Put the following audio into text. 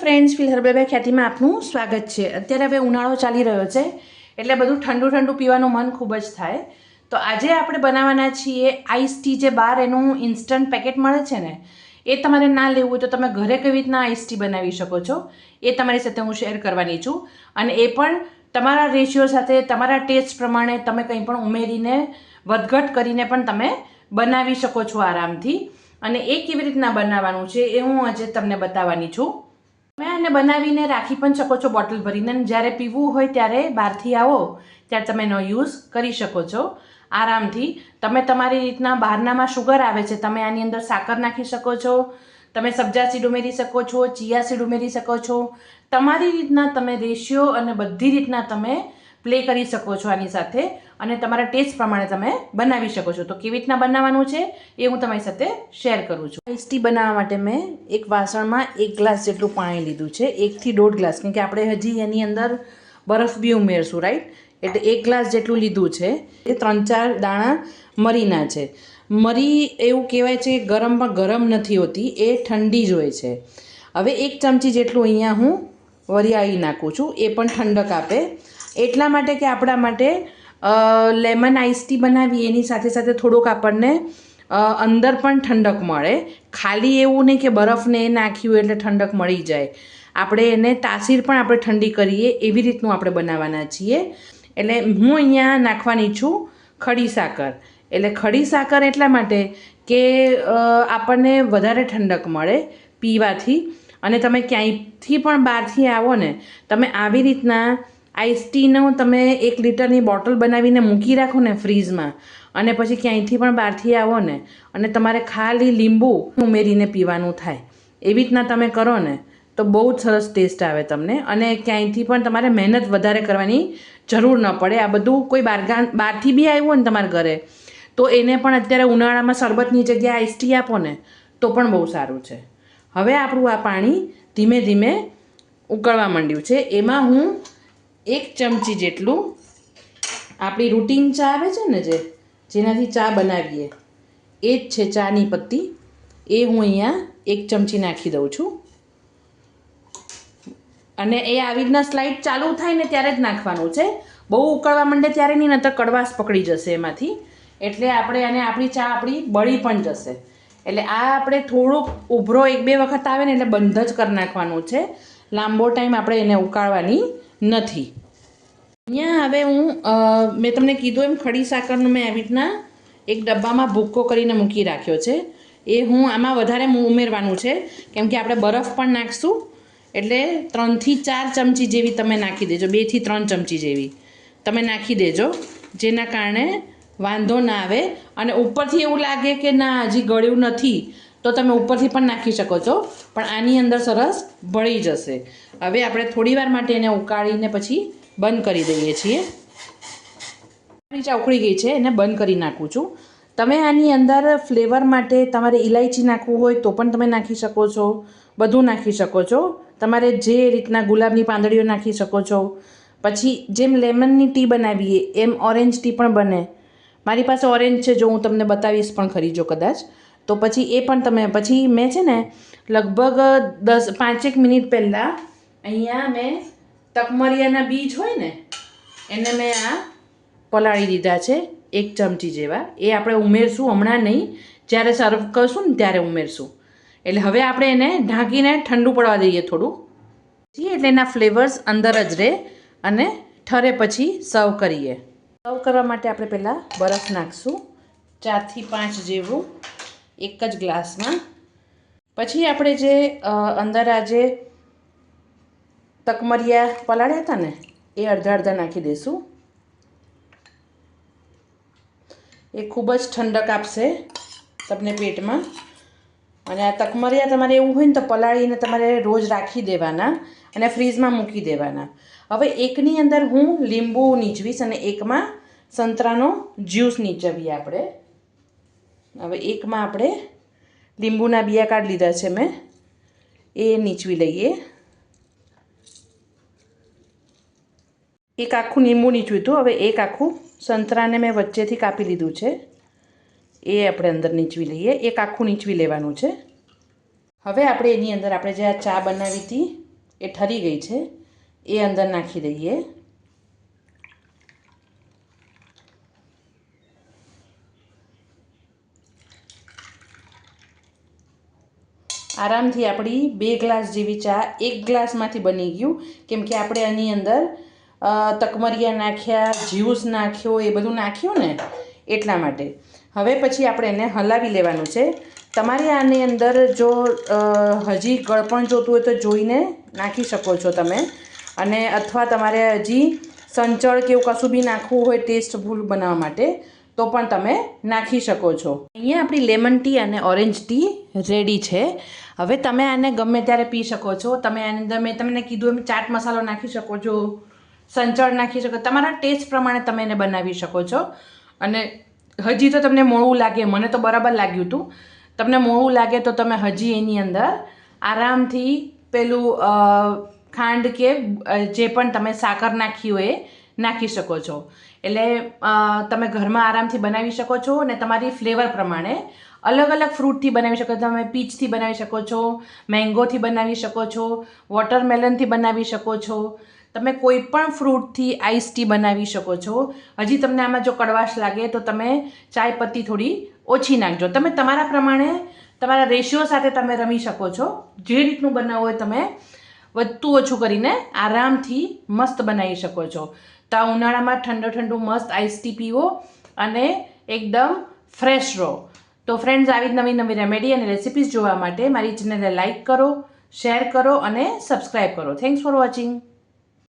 Friends fill હર્બલભાઈ ખ્યાતિમાં આપનું સ્વાગત છે. અત્યારે હવે ઉનાળો ચાલી રહ્યો છે, એટલે બધું ઠંડુ ઠંડુ પીવાનું મન ખૂબ જ થાય. તો આજે આપણે બનાવવાના છીએ આઈસ ટી જે બહાર એનું ઇન્સ્ટન્ટ પેકેટ મળે છે ને, એ તમારે ના લેવું હોય તો તમે ઘરે કેવી રીતના આઈસ ટી બનાવી શકો છો, એ તમારી સાથે હું શેર કરવાની છું. અને એ પણ તમારા રેશિયો સાથે, તમારા ટેસ્ટ પ્રમાણે તમે કંઈ પણ ઉમેરીને, વધઘટ કરીને પણ તમે બનાવી શકો છો આરામથી. અને એ કેવી રીતના બનાવવાનું છે એ હું આજે તમને બતાવવાની છું. તમે આને બનાવીને રાખી પણ શકો છો બોટલ ભરીને. જ્યારે પીવું હોય ત્યારે બહારથી આવો ત્યારે તમે એનો યુઝ કરી શકો છો. આરામથી. તમે તમારી રીતના બહારનામાં શુગર આવે છે, તમે આની અંદર સાકર નાખી શકો છો. તમે સબ્જા સીડ ઉમેરી શકો છો, ચિયા સીડ ઉમેરી શકો છો. તમારી રીતના તમે રેશિયો અને બધી રીતના તમે પ્લે કરી શકો છો આની સાથે અને તમારા ટેસ્ટ પ્રમાણે તમે બનાવી શકો છો. તો કેવી રીતના બનાવવાનું છે એ હું તમારી સાથે શેર કરું છું. આઈસ બનાવવા માટે મેં એક વાસણમાં એક ગ્લાસ જેટલું પાણી લીધું છે. એકથી દોઢ ગ્લાસ. કેમ કે આપણે હજી એની અંદર બરફ બી ઉમેરશું રાઈટ એટલે એક ગ્લાસ જેટલું લીધું છે. એ ત્રણ ચાર દાણા મરીના છે. મરી એવું કહેવાય છે ગરમમાં ગરમ નથી હોતી, એ ઠંડી જ હોય છે. હવે એક ચમચી જેટલું અહીંયા હું વરિયાળી નાખું છું. એ પણ ઠંડક આપે. એટલા માટે કે આપણા માટે લેમન આઈસ ટી બનાવી એની સાથે સાથે થોડુંક આપણને અંદર પણ ઠંડક મળે. ખાલી એવું નહીં કે બરફને નાખ્યું એટલે ઠંડક મળી જાય. આપણે એને તાસીર પણ આપણે ઠંડી કરીએ, એવી રીતનું આપણે બનાવવાના છીએ. એટલે હું અહીંયા નાખવાની છું ખડી સાકર. એટલે ખડી સાકર એટલા માટે કે આપણને વધારે ઠંડક મળે પીવાથી. અને તમે ક્યાંયથી પણ બહારથી આવો ને, તમે આવી રીતના આઈસ ટીનું તમે એક લીટરની બોટલ બનાવીને મૂકી રાખો ને ફ્રીઝમાં અને પછી ક્યાંયથી પણ બહારથી આવો ને. અને તમારે ખાલી લીંબુ ઉમેરીને પીવાનું થાય. એવી રીતના તમે કરો ને, તો બહુ જ સરસ ટેસ્ટ આવે તમને. અને ક્યાંયથી પણ તમારે મહેનત વધારે કરવાની જરૂર ન પડે. આ બધું કોઈ બારગાન, બહારથી બી આવ્યું હોય ને તમારા ઘરે, તો એને પણ અત્યારે ઉનાળામાં શરબતની જગ્યાએ આઈસટી આપો ને, તો પણ બહુ સારું છે. હવે આપણું આ પાણી ધીમે ધીમે ઉકળવા માંડ્યું છે. એમાં હું એક ચમચી જેટલું આપણી રૂટીન ચા આવે છે ને જે, જેનાથી ચા બનાવીએ. એ જ છે ચાની પત્તી. એ હું અહીંયા એક ચમચી નાખી દઉં છું. અને એ આવી રીતના સ્લાઇડ ચાલુ થાય ને ત્યારે જ નાખવાનું છે. બહુ ઉકળવા માંડે ત્યારે નહીં, નહીતર કડવાશ પકડી જશે એમાંથી. એટલે આપણે અને આપણી ચા આપણી બળી પણ જશે. એટલે આ આપણે થોડુંક ઉભરો એક બે વખત આવે ને એટલે બંધ જ કરી નાખવાનું છે. લાંબો ટાઈમ આપણે એને ઉકાળવાની નથી. અહીંયા હવે હું મેં તમને કીધું એમ ખડી સાકરનું મેં આવી રીતના એક ડબ્બામાં ભૂક્કો કરીને મૂકી રાખ્યો છે. એ હું આમાં વધારે ઉમેરવાનું છે. કેમ કે આપણે બરફ પણ નાખશું. એટલે ત્રણથી ચાર ચમચી જેવી તમે નાખી દેજો. બેથી ત્રણ ચમચી જેવી. તમે નાખી દેજો. જેના કારણે વાંધો ના આવે. અને ઉપરથી એવું લાગે કે ના, હજી ગળ્યું નથી, તો તમે ઉપરથી પણ નાખી શકો છો. પણ આની અંદર સરસ ભળી જશે. હવે આપણે થોડીવાર માટે એને ઉકાળીને પછી બંધ કરી દઈએ છીએ. મરીચા ઉકળી ગઈ છે, એને બંધ કરી નાખું છું. તમે આની અંદર ફ્લેવર માટે તમારે ઇલાયચી નાખવું હોય તો પણ તમે નાખી શકો છો, બધું નાખી શકો છો. તમારે જે રીતના ગુલાબની પાંદડીઓ નાખી શકો છો. પછી જેમ લેમનની ટી બનાવીએ, એમ ઓરેન્જ ટી પણ બને. મારી પાસે ઓરેન્જ છે, જો હું તમને બતાવીશ પણ ખરી જો કદાચ. તો પછી એ પણ તમે, પછી મેં છે ને લગભગ દસ પાંચેક મિનિટ પહેલાં અહીંયા મેં તકમરિયાના બીજ હોય ને, એને મેં આ પલાળી દીધા છે, એક ચમચી જેવા. એ આપણે ઉમેરશું હમણાં નહીં, જ્યારે સર્વ કરશું ને ત્યારે ઉમેરશું. એટલે હવે આપણે એને ઢાંકીને ઠંડુ પડવા દઈએ થોડું. પછી એટલે એના ફ્લેવર્સ અંદર જ રહે અને ઠરે પછી સર્વ કરીએ. સર્વ કરવા માટે આપણે પહેલાં બરફ નાખશું, ચારથી પાંચ જેવું, એક જ ગ્લાસમાં. પછી આપણે જે અંદર આ જે તકમરિયા પલાળ્યા હતા ને, એ અડધા અડધા નાખી દઈશું એ ખૂબ જ ઠંડક આપશે તમને પેટમાં. અને આ તકમરિયા તમારે એવું હોય ને તો પલાળીને તમારે રોજ રાખી દેવાના અને ફ્રીજમાં મૂકી દેવાના. હવે એકની અંદર હું લીંબુ નીચવીશ અને એકમાં સંતરાનો જ્યુસ નીચવીએ આપણે. હવે એકમાં આપણે લીંબુના બિયા કાઢી લીધા છે મેં. એ નીચવી લઈએ. એક આખું લીંબુ નીચવ્યું હતું. હવે એક આખું સંતરાને મેં વચ્ચેથી કાપી લીધું છે. એ આપણે અંદર નીચવી લઈએ. એક આખું નીચવી લેવાનું છે. હવે આપણે એની અંદર આપણે જે આ ચા બનાવી હતી, એ ઠરી ગઈ છે. એ અંદર નાખી દઈએ. આરામથી આપણી બે ગ્લાસ જેવી ચા એક ગ્લાસમાંથી બની ગયું. કેમ કે આપણે આની અંદર તકમરિયા નાખ્યા, જ્યુસ નાખ્યો, એ બધું નાખ્યું ને એટલા માટે. હવે પછી આપણે એને હલાવી લેવાનું છે. તમારે આની અંદર જો હજી ગળપણ જોતું હોય તો જોઈને નાખી શકો છો તમે. અને અથવા તમારે હજી સંચળ કે એવું કશું બી નાખવું હોય ટેસ્ટ ભૂલ બનાવવા માટે, તો પણ તમે નાખી શકો છો. અહીંયા આપણી લેમન ટી અને ઓરેન્જ ટી રેડી છે. હવે તમે આને ગમે ત્યારે પી શકો છો. તમે આની અંદર, મેં તમને કીધું એમ ચાટ મસાલો નાખી શકો છો. સંચળ નાખી શકો. તમારા ટેસ્ટ પ્રમાણે તમે એને બનાવી શકો છો. અને હજી તો તમને મોળું લાગે, મને તો બરાબર લાગ્યું હતું. તમને મોળું લાગે તો તમે હજી એની અંદર આરામથી પેલું ખાંડ કે જે પણ તમે સાકર નાખી હોય એ નાખી શકો છો. એટલે તમે ઘરમાં આરામથી બનાવી શકો છો અને તમારી ફ્લેવર પ્રમાણે અલગ અલગ ફ્રૂટથી બનાવી શકો તમે પીચથી બનાવી શકો છો, મેંગોથી બનાવી શકો છો, વોટરમેલનથી બનાવી શકો છો. તમે કોઈ પણ ફ્રૂટથી આઈસ ટી બનાવી શકો છો. હજી તમને આમાં જો કડવાશ લાગે તો તમે ચાય પત્તી થોડી ઓછી નાખજો. તમે તમારા પ્રમાણે તમારા રેશિયો સાથે તમે રમી શકો છો. જે રીતનું બનાવવું હોય તમે વધતું ઓછું કરીને આરામથી મસ્ત બનાવી શકો છો. તો ઉનાળામાં ઠંડુ ઠંડુ મસ્ત આઈસ ટી પીવો અને એકદમ ફ્રેશ રહો. તો ફ્રેન્ડ્સ આવી નવી નવી રેમેડી અને રેસિપીઝ જોવા માટે મારી ચેનલને લાઇક કરો શેર કરો અને સબસ્ક્રાઈબ કરો. Thanks for watching